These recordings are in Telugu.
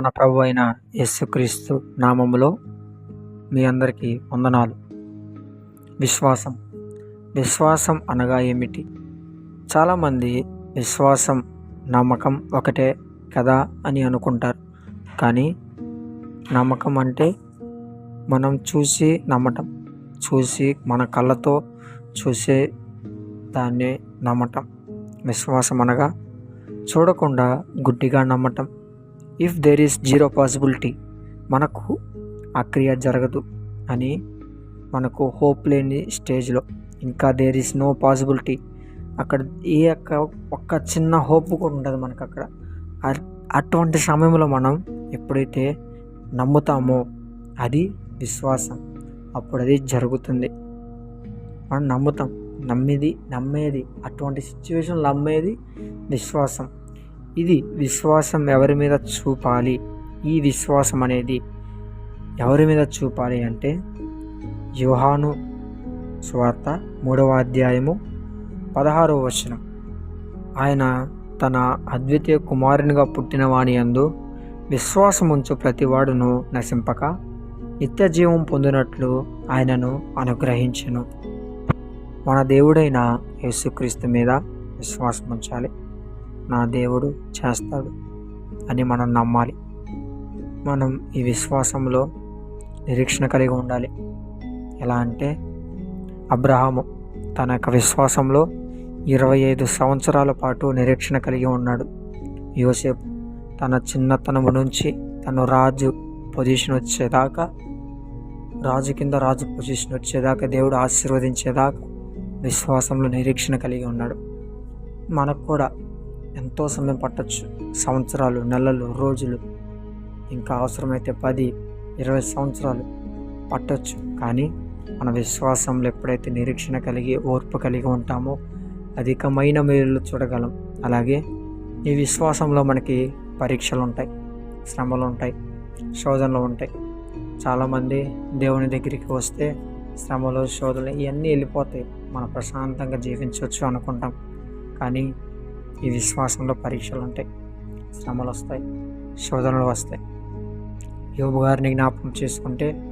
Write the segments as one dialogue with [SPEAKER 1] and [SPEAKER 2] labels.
[SPEAKER 1] మన ప్రభు అయిన యేసుక్రీస్తు నామములో మీ అందరికీ వందనాలు. విశ్వాసం. విశ్వాసం అనగా ఏమిటి? చాలామంది విశ్వాసం నమ్మకం ఒకటే కదా అని అనుకుంటారు. కానీ నమ్మకం అంటే మనం చూసి నమ్మటం చూసి మన కళ్ళతో చూసే దాన్ని నమ్మటం. విశ్వాసం అనగా చూడకుండా గుడ్డిగా నమ్మటం. If there is zero possibility మనకు ఆ క్రియ జరగదు అని మనకు హోప్ లేని స్టేజ్లో ఇంకా దేర్ ఈస్ నో పాసిబిలిటీ అక్కడ ఏ యొక్క ఒక్క చిన్న హోప్ కూడా ఉండదు మనకు అక్కడ. అటువంటి సమయంలో మనం ఎప్పుడైతే నమ్ముతామో అది విశ్వాసం. అప్పుడు అది జరుగుతుంది. మనం నమ్ముతాం. నమ్మేది నమ్మేది అటువంటి సిచ్యువేషన్లో నమ్మేది విశ్వాసం. ఇది విశ్వాసం ఎవరి మీద చూపాలి? ఈ విశ్వాసం అనేది ఎవరి మీద చూపాలి అంటే యోహాను స్వార్త మూడవ అధ్యాయము పదహారవ వచనం. ఆయన తన అద్వితీయ కుమారునిగా పుట్టిన వాని యందు విశ్వాసముంచు ప్రతివాడును నశింపక నిత్య జీవం పొందినట్లు ఆయనను అనుగ్రహించను. మన దేవుడైన యేసుక్రీస్తు మీద విశ్వాసం ఉంచాలి నా దేవుడు చేస్తాడు అని మనం నమ్మాలి. మనం ఈ విశ్వాసంలో నిరీక్షణ కలిగి ఉండాలి. ఎలా అంటే అబ్రహాము తన యొక్క విశ్వాసంలో ఇరవై ఐదు సంవత్సరాల పాటు నిరీక్షణ కలిగి ఉన్నాడు. యోసేపు తన చిన్నతనము నుంచి తను రాజు పొజిషన్ వచ్చేదాకా రాజు కింద రాజు పొజిషన్ వచ్చేదాకా దేవుడు ఆశీర్వదించేదాకా విశ్వాసంలో నిరీక్షణ కలిగి ఉన్నాడు. మనకు కూడా ఎంతో సమయం పట్టచ్చు. సంవత్సరాలు నెలలు రోజులు. ఇంకా అవసరమైతే పది ఇరవై సంవత్సరాలు పట్టచ్చు. కానీ మన విశ్వాసంలో ఎప్పుడైతే నిరీక్షణ కలిగి ఓర్పు కలిగి ఉంటామో అధికమైన మేలు చూడగలం. అలాగే ఈ విశ్వాసంలో మనకి పరీక్షలు ఉంటాయి శ్రమలు ఉంటాయి శోధనలు ఉంటాయి. చాలామంది దేవుని దగ్గరికి వస్తే శ్రమలు శోధనలు ఇవన్నీ వెళ్ళిపోతాయి. మనం ప్రశాంతంగా జీవించవచ్చు అనుకుంటాం. కానీ ఈ విశ్వాసంలో పరీక్షలు ఉంటాయి శ్రమలు వస్తాయి శోధనలు వస్తాయి. యోబు గారిని జ్ఞాపకం చేసుకుంటే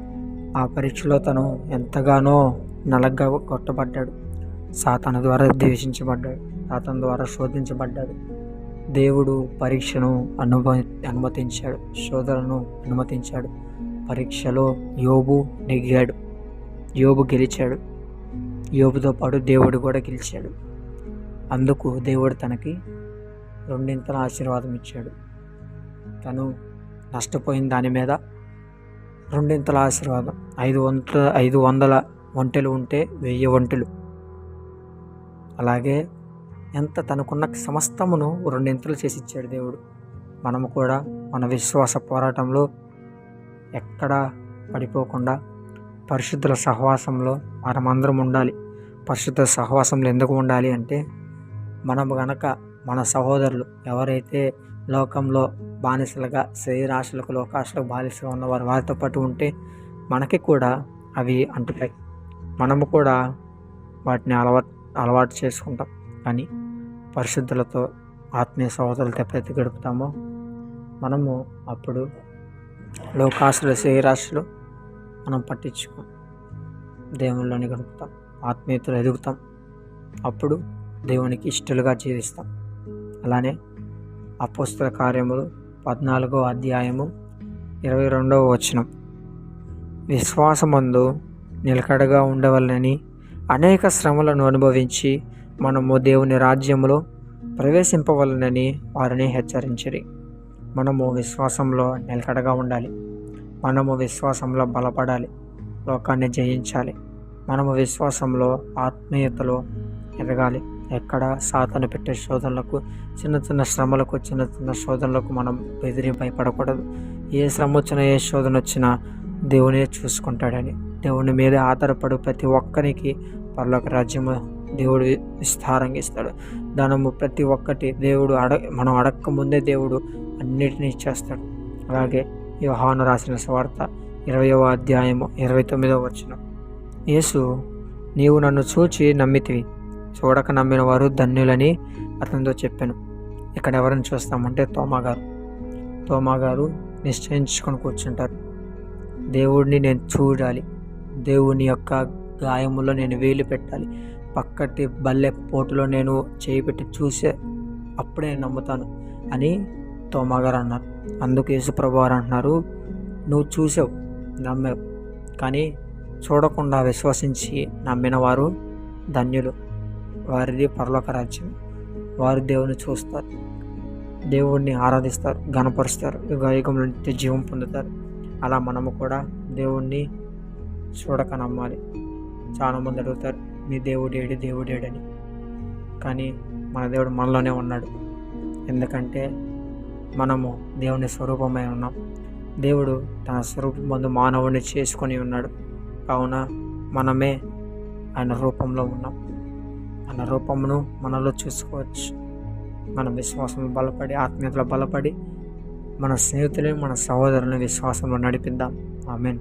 [SPEAKER 1] ఆ పరీక్షలో తను ఎంతగానో నలగ్గా కొట్టబడ్డాడు. సాతన ద్వారా ద్వేషించబడ్డాడు సాతన ద్వారా శోధించబడ్డాడు. దేవుడు పరీక్షను అనుభ అనుమతించాడు శోధనను అనుమతించాడు. పరీక్షలో యోబు నెగ్గాడు యోబు గెలిచాడు. యోబుతో పాటు దేవుడు కూడా గెలిచాడు. అందుకు దేవుడు తనకి రెండింతల ఆశీర్వాదం ఇచ్చాడు. తను నష్టపోయిన దాని మీద రెండింతల ఆశీర్వాదం. ఐదు వంట ఐదు వందల ఒంటెలు ఉంటే వెయ్యి ఒంటెలు. అలాగే ఎంత తనకున్న సమస్తమును రెండింతలు చేసి ఇచ్చాడు దేవుడు. మనము కూడా మన విశ్వాస పోరాటంలో ఎక్కడా పడిపోకుండా పరిశుద్ధుల సహవాసంలో మనమందరం ఉండాలి. పరిశుద్ధ సహవాసంలో ఎందుకు ఉండాలి అంటే మనం గనక మన సహోదరులు ఎవరైతే లోకంలో బానిసలుగా శరీరాశలకు లోకాశలకు బానిసగా ఉన్నవారు వారితో పాటు ఉంటే మనకి కూడా అవి అంటుతాయి. మనము కూడా వాటిని అలవాటు అలవాటు చేసుకుంటాం. కానీ పరిశుద్ధులతో ఆత్మీయ సహోదరులతో ఎప్పుడైతే గడుపుతామో మనము అప్పుడు లోకాశలు శరీరాశలు మనం పట్టించుకోం దేవుళ్ళని గడుపుతాం. ఆత్మీయతలు ఎదుగుతాం. అప్పుడు దేవునికి ఇష్టలుగా జీవిస్తాం. అలానే అపోస్తుల కార్యములు పద్నాలుగో అధ్యాయము ఇరవై రెండవ వచనం. విశ్వాసమందు నిలకడగా ఉండవలనని అనేక శ్రమలను అనుభవించి మనము దేవుని రాజ్యములో ప్రవేశింపవలనని వారిని హెచ్చరించరి. మనము విశ్వాసంలో నిలకడగా ఉండాలి. మనము విశ్వాసంలో బలపడాలి. లోకాన్ని జయించాలి. మనము విశ్వాసంలో ఆత్మీయతలో ఎదగాలి. ఎక్కడ సాతను పెట్టే శోధనలకు చిన్న చిన్న శ్రమలకు చిన్న చిన్న శోధనలకు మనం బెదిరి భయపడకూడదు. ఏ శ్రమ వచ్చినా ఏ శోధన వచ్చినా దేవునే చూసుకుంటాడని. దేవుని మీద ఆధారపడు ప్రతి ఒక్కరికి పర్లోక రాజ్యము దేవుడు విస్తారంగా ఇస్తాడు. ధనము ప్రతి ఒక్కటి దేవుడు అడ మనం అడక్కముందే దేవుడు అన్నిటినీ ఇచ్చేస్తాడు. అలాగే యోహాను రాసిన స్వార్థ ఇరవయవ అధ్యాయము ఇరవై తొమ్మిదవ వచ్చిన యేసు నీవు నన్ను చూచి నమ్మితివి. చూడక నమ్మిన వారు ధన్యులని అతనితో చెప్పాను. ఇక్కడ ఎవరిని చూస్తామంటే తోమాగారు తోమాగారు నిశ్చయించుకొని కూర్చుంటారు. దేవుడిని నేను చూడాలి. దేవుని యొక్క గాయములో నేను వేలు పెట్టాలి. పక్కటి బల్లె పోటులో నేను చేయి పెట్టి చూసే అప్పుడే నేను నమ్ముతాను అని తోమగారు అన్నారు. అందుకు యేసుప్రభు వారు అంటున్నారు నువ్వు చూసావు నమ్మావు. కానీ చూడకుండా విశ్వసించి నమ్మిన వారు ధన్యులు. వారిది పరలోక రాజ్యం. వారు దేవుని చూస్తారు. దేవుణ్ణి ఆరాధిస్తారు గణపరుస్తారు యుగ నుండి జీవం పొందుతారు. అలా మనము కూడా దేవుణ్ణి చూడక నమ్మాలి. చాలామంది అడుగుతారు మీ దేవుడేడు దేవుడేడని కానీ మన దేవుడు మనలోనే ఉన్నాడు. ఎందుకంటే మనము దేవుని స్వరూపమై ఉన్నాం. దేవుడు తన స్వరూపం ముందు మానవుడిని చేసుకొని ఉన్నాడు. కావున మనమే ఆయన రూపంలో ఉన్నాం. ఆయన రూపమును మనలో చూసుకోవచ్చు. మన విశ్వాసంలో బలపడి ఆత్మీయతలో బలపడి మన స్నేహితులని మన సహోదరుని విశ్వాసంలో నడిపిద్దాం. ఆమెన్.